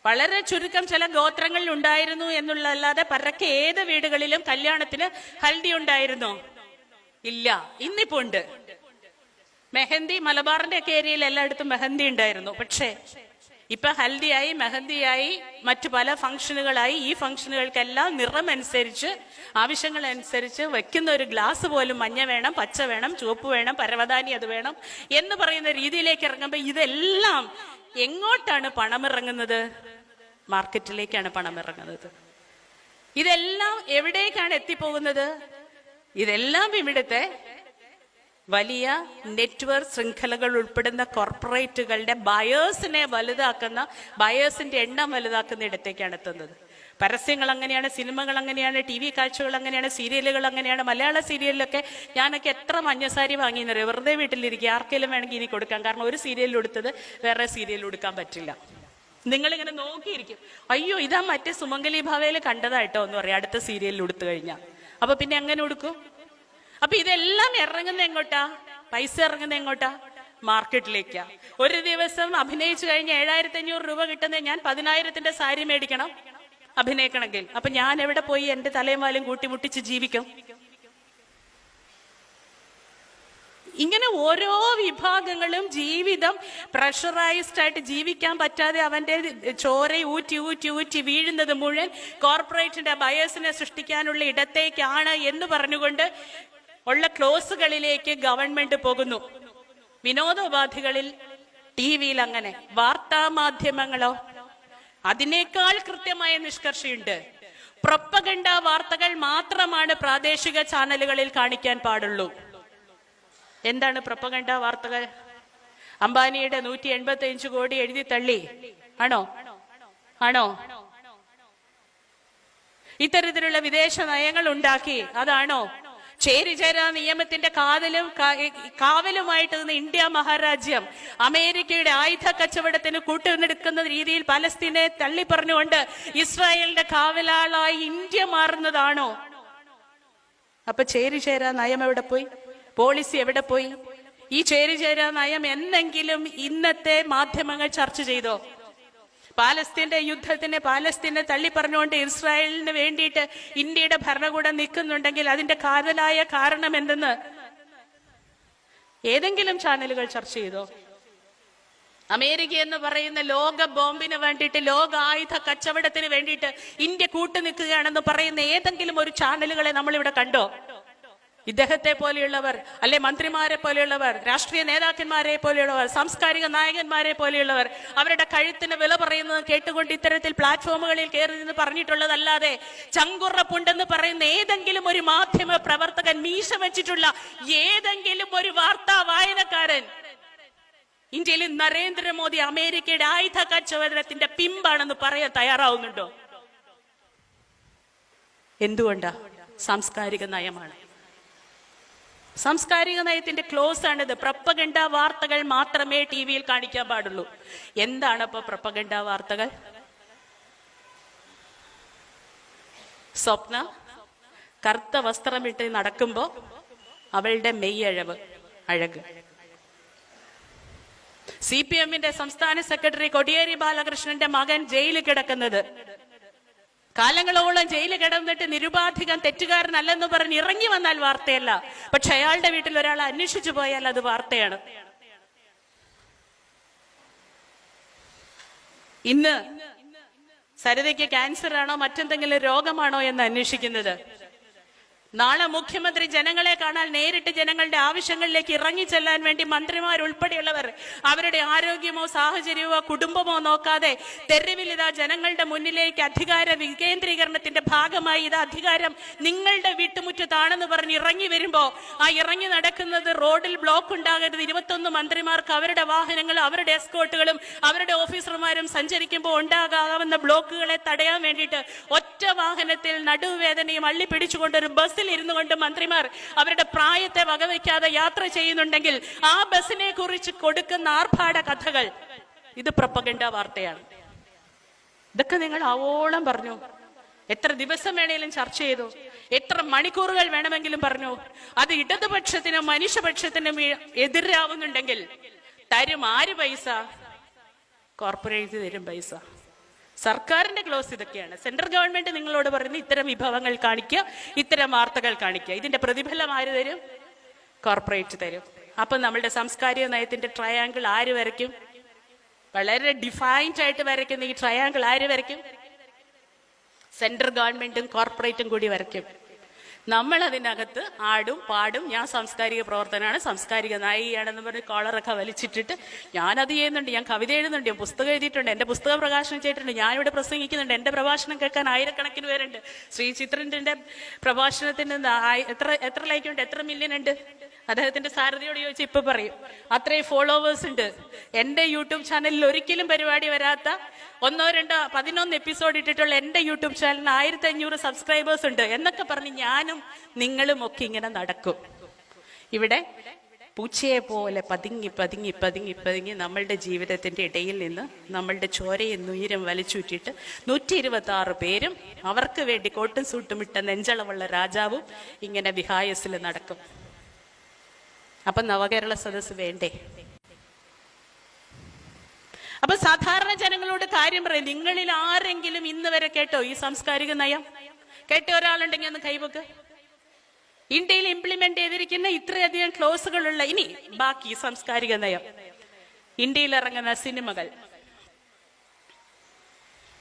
വളരെ ചുരുക്കം ചില ഗോത്രങ്ങളിൽ ഉണ്ടായിരുന്നു എന്നുള്ളതല്ലാതെ പരക്കെ ഏത് വീടുകളിലും കല്യാണത്തിന് ഹൽദി ഉണ്ടായിരുന്നോ? ഇല്ല ഇന്നിപ്പോ ഉണ്ട്. മെഹന്തി മലബാറിന്റെ ഒക്കെ ഏരിയയിൽ എല്ലായിടത്തും മെഹന്തി ഉണ്ടായിരുന്നു. പക്ഷേ ഇപ്പൊ ഹൽദിയായി മെഹന്തിയായി മറ്റു പല ഫംഗ്ഷനുകളായി ഈ ഫംഗ്ഷനുകൾക്കെല്ലാം നിറം അനുസരിച്ച് ആവശ്യങ്ങൾ അനുസരിച്ച് വെക്കുന്ന ഒരു ഗ്ലാസ് പോലും മഞ്ഞ വേണം പച്ച വേണം ചുവപ്പ് വേണം പരവതാനി അത് വേണം എന്ന് പറയുന്ന രീതിയിലേക്ക് ഇറങ്ങുമ്പോൾ ഇതെല്ലാം എങ്ങോട്ടാണ് പണമിറങ്ങുന്നത്? മാർക്കറ്റിലേക്കാണ് പണമിറങ്ങുന്നത്. ഇതെല്ലാം എവിടേക്കാണ് എത്തിപ്പോകുന്നത്? ഇതെല്ലാം ഇവിടുത്തെ വലിയ നെറ്റ്വർക്ക് ശൃംഖലകൾ ഉൾപ്പെടുന്ന കോർപ്പറേറ്റുകളുടെ ബയേഴ്സിനെ വലുതാക്കുന്ന ബയേഴ്സിന്റെ എണ്ണം വലുതാക്കുന്ന ഇടത്തേക്കാണ് എത്തുന്നത്. പരസ്യങ്ങൾ അങ്ങനെയാണ് സിനിമകൾ അങ്ങനെയാണ് ടി വി കാഴ്ചകൾ അങ്ങനെയാണ് സീരിയലുകൾ അങ്ങനെയാണ് മലയാള സീരിയലിലൊക്കെ ഞാനൊക്കെ എത്ര മഞ്ഞസാരി വാങ്ങിയെന്നറിയോ? വെറുതെ വീട്ടിലിരിക്കുക ആർക്കെങ്കിലും വേണമെങ്കിൽ ഇനി കൊടുക്കാം. കാരണം ഒരു സീരിയലിൽ കൊടുത്തത് വേറെ സീരിയലിൽ കൊടുക്കാൻ പറ്റില്ല. നിങ്ങളിങ്ങനെ നോക്കിയിരിക്കും. അയ്യോ ഇതാ മറ്റേ സുമംഗലി ഭാവയിൽ കണ്ടതായിട്ടോ എന്ന് പറയാം. അടുത്ത സീരിയലിൽ കൊടുത്തു കഴിഞ്ഞാൽ അപ്പൊ പിന്നെ എങ്ങനെ കൊടുക്കും അപ്പൊ ഇതെല്ലാം ഇറങ്ങുന്ന എങ്ങോട്ടാ? പൈസ ഇറങ്ങുന്ന എങ്ങോട്ടാ? മാർക്കറ്റിലേക്കാ. ഒരു ദിവസം അഭിനയിച്ചു കഴിഞ്ഞ ഏഴായിരത്തി അഞ്ഞൂറ് രൂപ കിട്ടുന്ന ഞാൻ പതിനായിരത്തിന്റെ സാരി മേടിക്കണം. അഭിനയിക്കണമെങ്കിൽ. അപ്പൊ ഞാൻ എവിടെ പോയി എന്റെ തലയും വാലും കൂട്ടിമുട്ടിച്ച് ജീവിക്കും? ഇങ്ങനെ ഓരോ വിഭാഗങ്ങളും ജീവിതം പ്രഷറൈസ്ഡ് ആയിട്ട് ജീവിക്കാൻ പറ്റാതെ അവന്റെ ചോര ഊറ്റി ഊറ്റി ഊറ്റി വീഴുന്നത് മുഴുവൻ കോർപ്പറേറ്റിന്റെ ബയസിനെ സൃഷ്ടിക്കാനുള്ള ഇടത്തേക്കാണ് എന്ന് പറഞ്ഞുകൊണ്ട് ഉള്ള ക്ലോസുകളിലേക്ക് ഗവൺമെന്റ് പോകുന്നു. വിനോദോപാധികളിൽ ടി വിയിൽ അങ്ങനെ വാർത്താ മാധ്യമങ്ങളോ അതിനേക്കാൾ കൃത്യമായ നിഷ്കർഷയുണ്ട്. പ്രൊപ്പഗണ്ട വാർത്തകൾ മാത്രമാണ് പ്രാദേശിക ചാനലുകളിൽ കാണിക്കാൻ പാടുള്ളൂ. എന്താണ് പ്രൊപ്പഗണ്ട വാർത്തകൾ? അംബാനിയുടെ നൂറ്റി എൺപത്തി അഞ്ച് കോടി എഴുതി തള്ളി. ആണോ? ആണോ? ഇത്തരത്തിലുള്ള വിദേശ നയങ്ങൾ ഉണ്ടാക്കി. അതാണോ? ചേരിചേര നിയമത്തിന്റെ കാതലും കാവലുമായിട്ട് നിന്ന് ഇന്ത്യ മഹാരാജ്യം അമേരിക്കയുടെ ആയുധ കച്ചവടത്തിന് കൂട്ടുനിൽക്കുന്ന രീതിയിൽ പലസ്തീനെ തള്ളിപ്പറഞ്ഞുകൊണ്ട് ഇസ്രായേലിന്റെ കാവലാളായി ഇന്ത്യ മാറുന്നതാണോ? അപ്പൊ ചേരിചേര നയം എവിടെ പോയി? പോളിസി എവിടെ പോയി? ഈ ചേരിചേര നയം എന്നെങ്കിലും ഇന്നത്തെ മാധ്യമങ്ങൾ ചർച്ച ചെയ്തോ? പാലസ്തീന്റെ യുദ്ധത്തിന് പാലസ്തീനെ തള്ളി പറഞ്ഞുകൊണ്ട് ഇസ്രായേലിന് വേണ്ടിയിട്ട് ഇന്ത്യയുടെ ഭരണകൂടം നിൽക്കുന്നുണ്ടെങ്കിൽ അതിന്റെ കാതലായ കാരണം എന്തെന്ന്? ഏതെങ്കിലും ചാനലുകൾ ചർച്ച ചെയ്തോ? അമേരിക്ക എന്ന് പറയുന്ന ലോക ബോംബിന് വേണ്ടിയിട്ട് ലോക ആയുധ കച്ചവടത്തിന് വേണ്ടിയിട്ട് ഇന്ത്യ കൂട്ടുനിൽക്കുകയാണെന്ന് പറയുന്ന ഏതെങ്കിലും ഒരു ചാനലുകളെ നമ്മളിവിടെ കണ്ടോ? ഇദ്ദേഹത്തെ പോലെയുള്ളവർ അല്ലെ മന്ത്രിമാരെ പോലെയുള്ളവർ രാഷ്ട്രീയ നേതാക്കന്മാരെ പോലെയുള്ളവർ സാംസ്കാരിക നായകന്മാരെ പോലെയുള്ളവർ അവരുടെ കഴുത്തിന് വില പറയുന്നത് കേട്ടുകൊണ്ട് ഇത്തരത്തിൽ പ്ലാറ്റ്ഫോമുകളിൽ കയറി നിന്ന് പറഞ്ഞിട്ടുള്ളതല്ലാതെ ചങ്കുറപ്പുണ്ടെന്ന് പറയുന്ന ഏതെങ്കിലും ഒരു മാധ്യമ പ്രവർത്തകൻ മീശ വെച്ചിട്ടുള്ള ഏതെങ്കിലും ഒരു വാർത്താ വായനക്കാരൻ. ഇന്ത്യയിൽ നരേന്ദ്രമോദി അമേരിക്കയുടെ ആയുധ കച്ചവടത്തിന്റെ പിമ്പാണെന്ന് പറയാൻ തയ്യാറാവുന്നുണ്ടോ? എന്തുകൊണ്ടാ? സാംസ്കാരിക നയമാണ്. സാംസ്കാരിക നയത്തിന്റെ ക്ലോസ് ആണിത്. പ്രപ്പഗണ്ട വാർത്തകൾ മാത്രമേ ടി വിയിൽ കാണിക്കാൻ പാടുള്ളൂ. എന്താണ് അപ്പൊ പ്രപ്പഗണ്ട വാർത്തകൾ? സ്വപ്ന കറുത്ത വസ്ത്രമിട്ട് നടക്കുമ്പോ അവളുടെ മെയ്യഴവ് അഴക്. സി പി എമ്മിന്റെ സംസ്ഥാന സെക്രട്ടറി കൊടിയേരി ബാലകൃഷ്ണന്റെ മകൻ ജയിലിൽ കിടക്കുന്നത്. കാലങ്ങളോളം ജയിലിൽ കിടന്നിട്ട് നിരുപാധികം തെറ്റുകാരനല്ലെന്ന് പറഞ്ഞ് ഇറങ്ങി വന്നാൽ വാർത്തയല്ല. പക്ഷെ അയാളുടെ വീട്ടിൽ ഒരാൾ അന്വേഷിച്ചു പോയാൽ അത് വാർത്തയാണ്. ഇന്ന് സരിതയ്ക്ക് ക്യാൻസർ ആണോ മറ്റെന്തെങ്കിലും രോഗമാണോ എന്ന് അന്വേഷിക്കുന്നത്? നാളെ മുഖ്യമന്ത്രി ജനങ്ങളെ കാണാൻ നേരിട്ട് ജനങ്ങളുടെ ആവശ്യങ്ങളിലേക്ക് ഇറങ്ങി ചെല്ലാൻ വേണ്ടി മന്ത്രിമാർ ഉൾപ്പെടെയുള്ളവർ അവരുടെ ആരോഗ്യമോ സാഹചര്യമോ കുടുംബമോ നോക്കാതെ തെരുവിൽ ഇതാ ജനങ്ങളുടെ മുന്നിലേക്ക് അധികാര വികേന്ദ്രീകരണത്തിന്റെ ഭാഗമായി ഇത് അധികാരം നിങ്ങളുടെ വീട്ടുമുറ്റത്താണെന്ന് പറഞ്ഞ് ഇറങ്ങി വരുമ്പോ ആ ഇറങ്ങി നടക്കുന്നത് റോഡിൽ ബ്ലോക്ക് ഉണ്ടാകരുത്. ഇരുപത്തൊന്ന് മന്ത്രിമാർക്ക് അവരുടെ വാഹനങ്ങളും അവരുടെ എസ്കോട്ടുകളും അവരുടെ ഓഫീസർമാരും സഞ്ചരിക്കുമ്പോൾ ഉണ്ടാകാവുന്ന ബ്ലോക്കുകളെ തടയാൻ വേണ്ടിയിട്ട് ഒറ്റ വാഹനത്തിൽ നടുവേദനയും അള്ളി പിടിച്ചുകൊണ്ട് ഒരു ബസ്സിൽ ഇരുന്നു കൊണ്ട് മന്ത്രിമാർ അവരുടെ പ്രായത്തെ വകവയ്ക്കാതെ യാത്ര ചെയ്യുന്നുണ്ടെങ്കിൽ ആ ബസ്സിനെ കുറിച്ച് കൊടുക്കുന്ന ആർഭാട കഥകൾ. ഇത് പ്രപ്പകണ്ട വാർത്തയാണ്. ഇതൊക്കെ നിങ്ങൾ ആവോളം പറഞ്ഞു. എത്ര ദിവസം വേണേലും ചർച്ച ചെയ്തു. എത്ര മണിക്കൂറുകൾ വേണമെങ്കിലും പറഞ്ഞു. അത് ഇടതുപക്ഷത്തിനും മനുഷ്യപക്ഷത്തിനും എതിരാവുന്നുണ്ടെങ്കിൽ തരും ആര് പൈസ? കോർപ്പറേറ്റ് തരും പൈസ. സർക്കാരിന്റെ ക്ലോസ് ഇതൊക്കെയാണ്. സെൻട്രൽ ഗവൺമെന്റ് നിങ്ങളോട് പറയുന്നത് ഇത്തരം വിഭവങ്ങൾ കാണിക്കുക ഇത്തരം വാർത്തകൾ കാണിക്കുക. ഇതിന്റെ പ്രതിഫലം ആര് തരും? കോർപ്പറേറ്റ് തരും. അപ്പൊ നമ്മളുടെ സാംസ്കാരിക നയത്തിന്റെ ട്രയാങ്കിൾ ആര് വരയ്ക്കും? വളരെ ഡിഫൈൻഡ് ആയിട്ട് വരയ്ക്കുന്ന ഈ ട്രയാങ്കിൾ ആര് വരയ്ക്കും? സെൻട്രൽ ഗവൺമെന്റും കോർപ്പറേറ്റും കൂടി വരയ്ക്കും. നമ്മൾ അതിനകത്ത് ആടും പാടും ഞാൻ സാംസ്കാരിക പ്രവർത്തനമാണ് സാംസ്കാരിക നായികയാണെന്ന് പറഞ്ഞ് കോളറൊക്കെ വലിച്ചിട്ടിട്ട് ഞാനത് ചെയ്യുന്നുണ്ട് ഞാൻ കവിത എഴുതുന്നുണ്ട് ഞാൻ പുസ്തകം എഴുതിയിട്ടുണ്ട് എന്റെ പുസ്തകം പ്രകാശനം ചെയ്തിട്ടുണ്ട് ഞാനിവിടെ പ്രസംഗിക്കുന്നുണ്ട് എന്റെ പ്രഭാഷണം കേൾക്കാൻ ആയിരക്കണക്കിന് പേരുണ്ട്. ശ്രീ ചിത്രന്റെ പ്രഭാഷണത്തിന് എത്ര എത്ര ലൈക്കുണ്ട് എത്ര മില്യൺ ഉണ്ട്? അദ്ദേഹത്തിന്റെ സാരഥിയോട് ചോദിച്ചാൽ ഇപ്പൊ പറയും അത്രയും ഫോളോവേഴ്സ് ഉണ്ട്. എന്റെ യൂട്യൂബ് ചാനലിൽ ഒരിക്കലും പരിപാടി വരാത്ത ഒന്നോ രണ്ടോ പതിനൊന്ന് എപ്പിസോഡ് ഇട്ടിട്ടുള്ള എന്റെ യൂട്യൂബ് ചാനലിന് ആയിരത്തി അഞ്ഞൂറ് സബ്സ്ക്രൈബേഴ്സ് ഉണ്ട് എന്നൊക്കെ പറഞ്ഞ് ഞാനും നിങ്ങളും ഒക്കെ ഇങ്ങനെ നടക്കും. ഇവിടെ പൂച്ചയെ പോലെ പതുങ്ങി പതുങ്ങി പതുങ്ങി പതുങ്ങി നമ്മളുടെ ജീവിതത്തിന്റെ ഇടയിൽ നിന്ന് നമ്മളുടെ ചോരയും നുയിരും വലിച്ചൂറ്റിയിട്ട് നൂറ്റി ഇരുപത്തി ആറ് പേരും അവർക്ക് വേണ്ടി കോട്ടും സൂട്ടും ഇട്ട നെഞ്ചളവുള്ള രാജാവും ഇങ്ങനെ വിഹായസിൽ നടക്കും. അപ്പൊ നവകേരള സദസ് വേണ്ടേ? അപ്പൊ സാധാരണ ജനങ്ങളോട് കാര്യം പറയും. നിങ്ങളിൽ ആരെങ്കിലും ഇന്ന് വരെ കേട്ടോ ഈ സാംസ്കാരിക നയം? കേട്ട ഒരാളുണ്ടെങ്കിൽ ഒന്ന് കൈവക്ക് ഇന്ത്യയിൽ ഇംപ്ലിമെന്റ് ചെയ്തിരിക്കുന്ന ഇത്രയധികം ക്ലോസുകളുള്ള ഇനി ബാക്കി സാംസ്കാരിക നയം. ഇന്ത്യയിൽ ഇറങ്ങുന്ന സിനിമകൾ.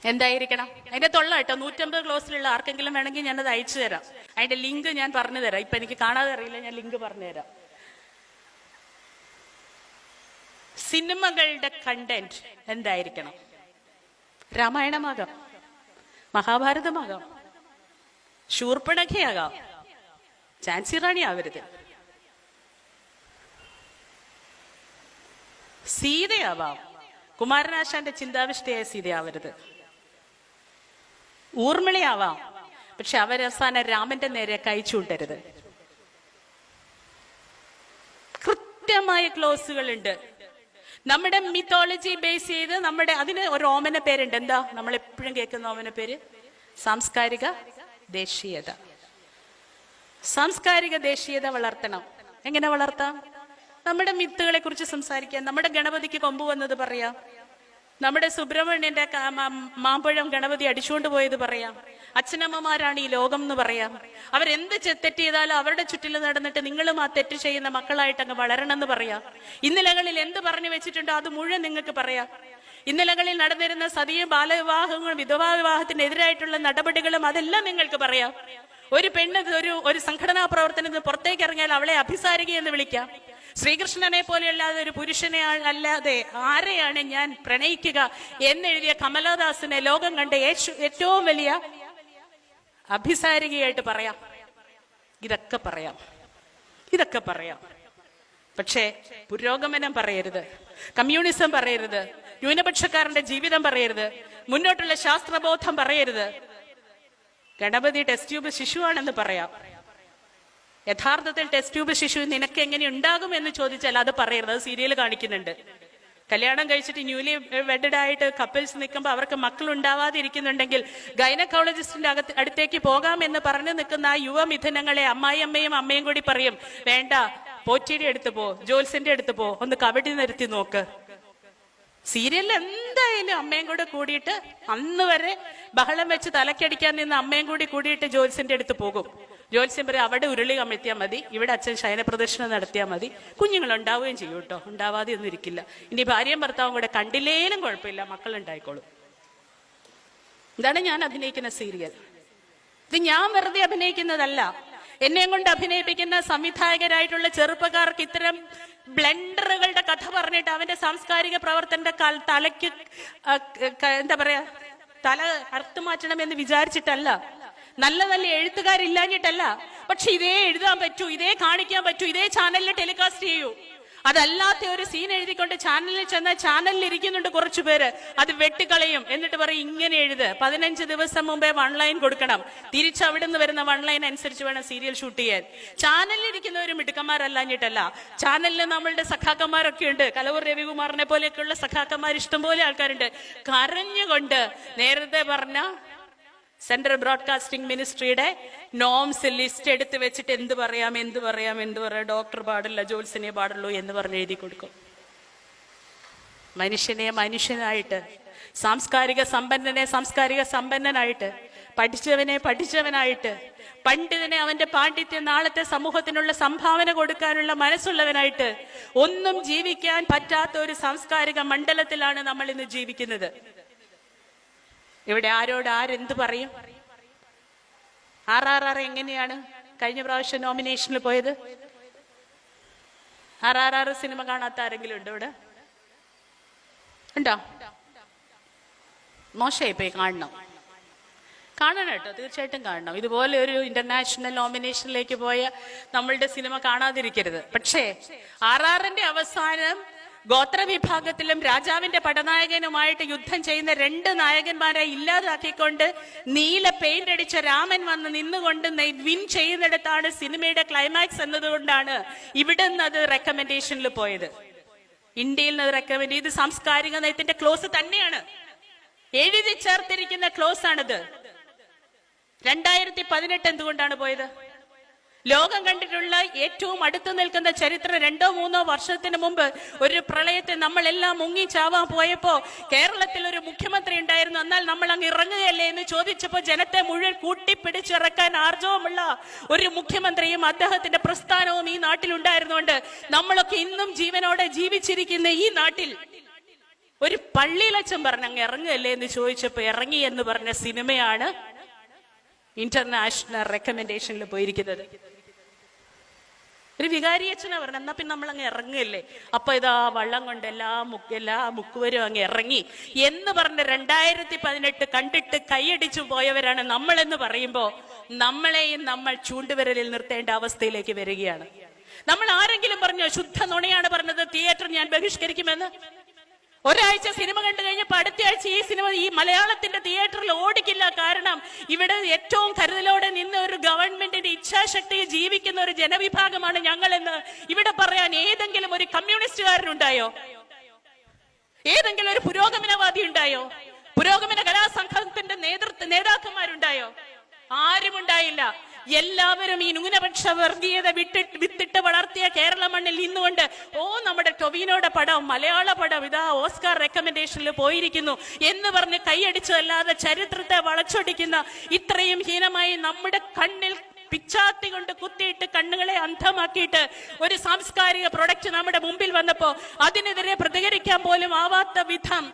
എന്തായിരിക്കണം? അതിന്റെ തൊള്ള കേട്ടോ. നൂറ്റമ്പത് ക്ലോസിലുള്ള ആർക്കെങ്കിലും വേണമെങ്കിൽ ഞാനത് അയച്ചു തരാം. അതിന്റെ ലിങ്ക് ഞാൻ പറഞ്ഞു തരാം ഇപ്പൊ എനിക്ക് കാണാതെ അറിയില്ല ഞാൻ ലിങ്ക് പറഞ്ഞു തരാം സിനിമകളുടെ കണ്ടന്റ് എന്തായിരിക്കണം? രാമായണമാകാം മഹാഭാരതമാകാം ശൂർപ്പണഖയാകാം ചാൻസി റാണി ആവരുത്. സീതയാവാം കുമാരനാശാന്റെ ചിന്താവിഷ്ടയായ സീതയാവരുത്. ഊർമിളയാവാം പക്ഷെ അവരവസാനം രാമന്റെ നേരെ കൈ ചൂണ്ടരുത്. കൃത്യമായ ക്ലോസുകളുണ്ട്. നമ്മുടെ മിത്തോളജി ബേസ് ചെയ്ത് നമ്മുടെ അതിന് ഒരു ഓമന പേരുണ്ട്. എന്താ? നമ്മൾ എപ്പോഴും കേൾക്കുന്ന ഓമന പേര്? സാംസ്കാരിക ദേശീയത. സാംസ്കാരിക ദേശീയത വളർത്തണം. എങ്ങനെ വളർത്താം? നമ്മുടെ മിത്തുകളെ കുറിച്ച് സംസാരിക്കാം. നമ്മുടെ ഗണപതിക്ക് കൊമ്പ് വന്നത് പറയാം. നമ്മുടെ സുബ്രഹ്മണ്യന്റെ മാമ്പഴം ഗണപതി അടിച്ചുകൊണ്ട് പോയത് പറയാം. അച്ഛനമ്മമാരാണ് ഈ ലോകം എന്ന് പറയാം. അവരെന്ത് തെറ്റ് ചെയ്താലും അവരുടെ ചുറ്റിൽ നടന്നിട്ട് നിങ്ങളും ആ തെറ്റ് ചെയ്യുന്ന മക്കളായിട്ട് അങ്ങ് വളരണം എന്ന് പറയാം. ഇന്നലകളിൽ എന്ത് പറഞ്ഞു വെച്ചിട്ടുണ്ടോ അത് മുഴുവൻ നിങ്ങൾക്ക് പറയാം. ഇന്നലകളിൽ നടന്നിരുന്ന സതിയും ബാലവിവാഹങ്ങളും വിധവാ വിവാഹത്തിനെതിരായിട്ടുള്ള നടപടികളും അതെല്ലാം നിങ്ങൾക്ക് പറയാം. ഒരു പെണ്ണ് ഒരു ഒരു സംഘടനാ പ്രവർത്തനത്തിന് പുറത്തേക്ക് ഇറങ്ങിയാൽ അവളെ അഭിസാരിക എന്ന് വിളിക്കാം. ശ്രീകൃഷ്ണനെ പോലെയല്ലാതെ ഒരു പുരുഷനെ അല്ലാതെ ആരെയാണ് ഞാൻ പ്രണയിക്കുക എന്നെഴുതിയ കമലദാസിനെ ലോകം കണ്ട ഏറ്റവും വലിയ അഭിസാരികയായിട്ട് പറയാം. ഇതൊക്കെ പറയാം. ഇതൊക്കെ പറയാം. പക്ഷേ പുരോഗമനം പറയരുത്. കമ്മ്യൂണിസം പറയരുത്. ന്യൂനപക്ഷക്കാരന്റെ ജീവിതം പറയരുത്. മുന്നോട്ടുള്ള ശാസ്ത്രബോധം പറയരുത്. ഗണപതി ടെസ്റ്റ് ട്യൂബ് ശിശുവാണെന്ന് പറയാം. യഥാർത്ഥത്തിൽ ടെസ്റ്റ് ട്യൂബ് ശിശു നിനക്ക് എങ്ങനെ ഉണ്ടാകും എന്ന് ചോദിച്ചാൽ അത് പറയരുത്. അത് സീരിയൽ കാണിക്കുന്നുണ്ട്. കല്യാണം കഴിച്ചിട്ട് ന്യൂലി വെഡഡ് ആയിട്ട് കപ്പിൾസ് നിൽക്കുമ്പോൾ അവർക്ക് മക്കൾ ഉണ്ടാവാതിരിക്കുന്നുണ്ടെങ്കിൽ ഗൈനക്കോളജിസ്റ്റിന്റെ അകത്ത് അടുത്തേക്ക് പോകാമെന്ന് പറഞ്ഞു നിൽക്കുന്ന ആ യുവമിഥുനങ്ങളെ അമ്മായിയമ്മയും അമ്മയും കൂടി പറയും വേണ്ട പോറ്റിയുടെ അടുത്ത് പോ ജോൽസിന്റെ അടുത്ത് പോ ഒന്ന് കവടി നിരത്തി നോക്ക്. സീരിയലിൽ എന്തായാലും അമ്മയും കൂടെ കൂടിയിട്ട് അന്ന് വരെ ബഹളം വെച്ച് തലക്കടിക്കാൻ നിന്ന് അമ്മയും കൂടി കൂടിയിട്ട് ജോൽസിന്റെ അടുത്ത് പോകും. ജോത്സ്യം പറയും അവിടെ ഉരുളി കമഴ്ത്തിയാൽ മതി ഇവിടെ അച്ഛൻ ശയനപ്രദർശനം നടത്തിയാൽ മതി. കുഞ്ഞുങ്ങൾ ഉണ്ടാവുകയും ചെയ്യും കേട്ടോ ഉണ്ടാവാതെ ഒന്നും ഇരിക്കില്ല. ഇനി ഭാര്യയും ഭർത്താവും കൂടെ കണ്ടില്ലേലും കുഴപ്പമില്ല മക്കൾ ഉണ്ടായിക്കോളും ഇതാണ് ഞാൻ അഭിനയിക്കുന്ന സീരിയൽ. ഇത് ഞാൻ വെറുതെ അഭിനയിക്കുന്നതല്ല. എന്നെ കൊണ്ട് അഭിനയിപ്പിക്കുന്ന സംവിധായകരായിട്ടുള്ള ചെറുപ്പക്കാർക്ക് ഇത്തരം ബ്ലണ്ടറുകളുടെ കഥ പറഞ്ഞിട്ട് അവന്റെ സാംസ്കാരിക പ്രവർത്തനത്തെ തലയ്ക്ക് എന്താ പറയാ തല അർത്ഥമാറ്റണം എന്ന് വിചാരിച്ചിട്ടല്ല. നല്ല നല്ല എഴുത്തുകാരില്ലാഞ്ഞിട്ടല്ല. പക്ഷെ ഇതേ എഴുതാൻ പറ്റൂ ഇതേ കാണിക്കാൻ പറ്റൂ ഇതേ ചാനലിൽ ടെലികാസ്റ്റ് ചെയ്യൂ. അതല്ലാത്ത ഒരു സീൻ എഴുതിക്കൊണ്ട് ചാനലിൽ ചെന്ന ചാനലിൽ ഇരിക്കുന്നുണ്ട് കുറച്ചു പേര്. അത് വെട്ടിക്കളയും. എന്നിട്ട് പറയും ഇങ്ങനെ എഴുത്. പതിനഞ്ച് ദിവസം മുമ്പേ വൺ ലൈൻ കൊടുക്കണം. തിരിച്ച് അവിടെ നിന്ന് വരുന്ന വൺ ലൈൻ അനുസരിച്ച് വേണം സീരിയൽ ഷൂട്ട് ചെയ്യാൻ. ചാനലിൽ ഇരിക്കുന്നവരും മിടുക്കന്മാരല്ലാഞ്ഞിട്ടല്ല. ചാനലിൽ നമ്മളുടെ സഖാക്കന്മാരൊക്കെ ഉണ്ട്. കലവൂർ രവികുമാറിനെ പോലെയൊക്കെയുള്ള സഖാക്കന്മാർ ഇഷ്ടംപോലെ ആൾക്കാരുണ്ട്. കരഞ്ഞുകൊണ്ട് നേരത്തെ പറഞ്ഞ സെൻട്രൽ ബ്രോഡ്കാസ്റ്റിംഗ് മിനിസ്ട്രിയുടെ നോംസ് ലിസ്റ്റ് എടുത്ത് വെച്ചിട്ട് എന്ത് പറയാം എന്ത് പറയാം എന്ത് പറയാം ഡോക്ടർ പാടില്ല ജോൽസിനെ പാടുള്ളൂ എന്ന് പറഞ്ഞ് എഴുതി കൊടുക്കും. മനുഷ്യനെ മനുഷ്യനായിട്ട് സാംസ്കാരിക സമ്പന്നനെ സാംസ്കാരിക സമ്പന്നനായിട്ട് പഠിച്ചവനെ പഠിച്ചവനായിട്ട് പണ്ഡിതനെ അവന്റെ പാണ്ഡിത്യം നാളത്തെ സമൂഹത്തിനുള്ള സംഭാവന കൊടുക്കാനുള്ള മനസ്സുള്ളവനായിട്ട് ഒന്നും ജീവിക്കാൻ പറ്റാത്ത ഒരു സാംസ്കാരിക മണ്ഡലത്തിലാണ് നമ്മൾ ഇന്ന് ജീവിക്കുന്നത്. ഇവിടെ ആരോട് ആരെന്ത് പറയും? ആർ ആർ ആർ എങ്ങനെയാണ്? കഴിഞ്ഞ പ്രാവശ്യം നോമിനേഷനിൽ പോയത്? ആർ ആർ ആർ സിനിമ കാണാത്ത ആരെങ്കിലും ഉണ്ടോ ഇവിടെ? ഉണ്ടോ? മോശമായി പോയി കാണണം. കാണണം കേട്ടോ തീർച്ചയായിട്ടും കാണണം. ഇതുപോലെ ഒരു ഇന്റർനാഷണൽ നോമിനേഷനിലേക്ക് പോയ നമ്മളുടെ സിനിമ കാണാതിരിക്കരുത്. പക്ഷേ ആർ ആറിന്റെ അവസാനം ഗോത്രവിഭാഗത്തിലും രാജാവിന്റെ പടനായകനുമായിട്ട് യുദ്ധം ചെയ്യുന്ന രണ്ട് നായകന്മാരെ ഇല്ലാതാക്കിക്കൊണ്ട് നീല പെയിന്റ് അടിച്ച രാമൻ വന്ന് നിന്നുകൊണ്ട് വിൻ ചെയ്യുന്നിടത്താണ് സിനിമയുടെ ക്ലൈമാക്സ് എന്നതുകൊണ്ടാണ് ഇവിടെ നിന്ന് അത് റെക്കമെൻഡേഷനിൽ പോയത്. ഇന്ത്യയിൽ നിന്ന് റെക്കമെൻഡ് ചെയ്ത് സാംസ്കാരിക നയത്തിന്റെ ക്ലോസ് തന്നെയാണ്. എഴുതി ചേർത്തിരിക്കുന്ന ക്ലോസ് ആണിത്. രണ്ടായിരത്തി പതിനെട്ട് എന്തുകൊണ്ടാണ് പോയത്? ലോകം കണ്ടിട്ടുള്ള ഏറ്റവും അടുത്ത് നിൽക്കുന്ന ചരിത്രം രണ്ടോ മൂന്നോ വർഷത്തിന് മുമ്പ് ഒരു പ്രളയത്തെ നമ്മളെല്ലാം മുങ്ങി ചാവാൻ പോയപ്പോ കേരളത്തിൽ ഒരു മുഖ്യമന്ത്രി ഉണ്ടായിരുന്നു. എന്നാൽ നമ്മൾ അങ്ങ് ഇറങ്ങുകയല്ലേ എന്ന് ചോദിച്ചപ്പോ ജനത്തെ മുഴുവൻ കൂട്ടിപ്പിടിച്ചിറക്കാൻ ആർജവമുള്ള ഒരു മുഖ്യമന്ത്രിയും അദ്ദേഹത്തിന്റെ പ്രസ്ഥാനവും ഈ നാട്ടിൽ ഉണ്ടായിരുന്നുകൊണ്ട് നമ്മളൊക്കെ ഇന്നും ജീവനോടെ ജീവിച്ചിരിക്കുന്ന ഈ നാട്ടിൽ ഒരു പള്ളിയിലച്ഛൻ പറഞ്ഞ അങ്ങ് ഇറങ്ങുകയല്ലേ എന്ന് ചോദിച്ചപ്പോ ഇറങ്ങി എന്ന് പറഞ്ഞ സിനിമയാണ് ഇന്റർനാഷണൽ റെക്കമെൻഡേഷനിൽ പോയിരിക്കുന്നത്. ഒരു വികാരി അച്ഛനാ പറഞ്ഞത്. എന്നാ പിന്നെ നമ്മൾ അങ്ങ് ഇറങ്ങുകയല്ലേ? അപ്പൊ ഇതാ വള്ളം കൊണ്ട് എല്ലാ മുക്ക് എല്ലാ മുക്കുവരും അങ്ങ് ഇറങ്ങി. എന്ന് പറഞ്ഞ് രണ്ടായിരത്തി പതിനെട്ട് കണ്ടിട്ട് കൈയടിച്ചു പോയവരാണ് നമ്മൾ എന്ന് പറയുമ്പോ നമ്മളെയും നമ്മൾ ചൂണ്ടുവിരലിൽ നിർത്തേണ്ട അവസ്ഥയിലേക്ക് വരികയാണ്. നമ്മൾ ആരെങ്കിലും പറഞ്ഞോ ശുദ്ധ നുണയാണ് പറഞ്ഞത് തിയേറ്റർ ഞാൻ ബഹിഷ്കരിക്കുമെന്ന്? ഒരാഴ്ച സിനിമ കണ്ടു കഴിഞ്ഞപ്പോൾ അടുത്ത ആഴ്ച ഈ സിനിമ ഈ മലയാളത്തിന്റെ തിയേറ്ററിൽ ഓടിക്കില്ല കാരണം ഇവിടെ ഏറ്റവും കരുതലോടെ നിന്ന് ഒരു ഗവൺമെന്റിന്റെ ഇച്ഛാശക്തിയെ ജീവിക്കുന്ന ഒരു ജനവിഭാഗമാണ് ഞങ്ങളെന്ന് ഇവിടെ പറയാൻ ഏതെങ്കിലും ഒരു കമ്മ്യൂണിസ്റ്റുകാരനുണ്ടായോ? ഏതെങ്കിലും ഒരു പുരോഗമനവാദി ഉണ്ടായോ? പുരോഗമന കലാസംഘത്തിന്റെ നേതൃത്വ നേതാക്കന്മാരുണ്ടായോ? ആരും ഉണ്ടായില്ല എല്ലാവരും ഈ ന്യൂനപക്ഷ വർഗീയത വിട്ടിട്ട് വിത്തിട്ട് വളർത്തിയ കേരള മണ്ണിൽ നിന്നുകൊണ്ട് ഓ നമ്മുടെ ടൊവിനോയുടെ പടം മലയാള പടം ഇതാ ഓസ്കാർ റെക്കമെൻഡേഷനിൽ പോയിരിക്കുന്നു എന്ന് പറഞ്ഞ് കൈയടിച്ചതല്ലാതെ ചരിത്രത്തെ വളച്ചൊടിക്കുന്ന ഇത്രയും ഹീനമായി നമ്മുടെ കണ്ണിൽ പിച്ചാത്തി കൊണ്ട് കുത്തിയിട്ട് കണ്ണുകളെ അന്ധമാക്കിയിട്ട് ഒരു സാംസ്കാരിക പ്രൊഡക്റ്റ് നമ്മുടെ മുമ്പിൽ വന്നപ്പോ അതിനെതിരെ പ്രതികരിക്കാൻ പോലും ആവാത്ത വിധം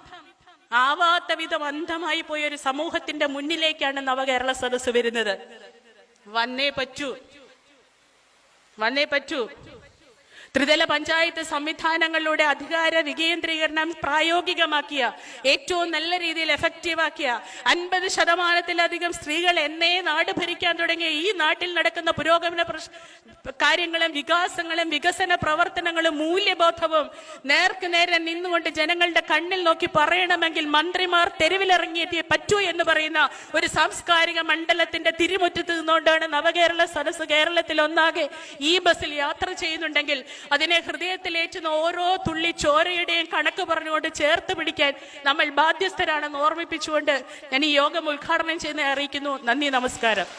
ആവാത്ത വിധം അന്ധമായി പോയ ഒരു സമൂഹത്തിന്റെ മുന്നിലേക്കാണ് നവകേരള സദസ്സ് വരുന്നത്. വന്നേ പറ്റൂ. വന്നേ പറ്റൂ. ത്രിതല പഞ്ചായത്ത് സംവിധാനങ്ങളിലൂടെ അധികാര വികേന്ദ്രീകരണം പ്രായോഗികമാക്കിയ ഏറ്റവും നല്ല രീതിയിൽ എഫക്റ്റീവാക്കിയ അൻപത് ശതമാനത്തിലധികം സ്ത്രീകൾ എന്നേ നാട് ഭരിക്കാൻ തുടങ്ങിയ ഈ നാട്ടിൽ നടക്കുന്ന പുരോഗമന കാര്യങ്ങളും വികാസങ്ങളും വികസന പ്രവർത്തനങ്ങളും മൂല്യബോധവും നേർക്ക് നേരെ നിന്നുകൊണ്ട് ജനങ്ങളുടെ കണ്ണിൽ നോക്കി പറയണമെങ്കിൽ മന്ത്രിമാർ തെരുവിലിറങ്ങിയെത്തിയേ പറ്റൂ എന്ന് പറയുന്ന ഒരു സാംസ്കാരിക മണ്ഡലത്തിന്റെ തിരുമുറ്റത്ത് നിന്നുകൊണ്ടാണ് നവകേരള സദസ് കേരളത്തിൽ ഒന്നാകെ ഈ ബസ്സിൽ യാത്ര ചെയ്യുന്നുണ്ടെങ്കിൽ അതിനെ ഹൃദയത്തിലേറ്റുന്ന ഓരോ തുള്ളി ചോരയുടെയും കണക്ക് പറഞ്ഞുകൊണ്ട് ചേർത്ത് പിടിക്കാൻ നമ്മൾ ബാധ്യസ്ഥരാണെന്ന് ഓർമ്മിപ്പിച്ചുകൊണ്ട് ഞാൻ ഈ യോഗം ഉദ്ഘാടനം ചെയ്യുന്ന അറിയിക്കുന്നു. നന്ദി നമസ്കാരം.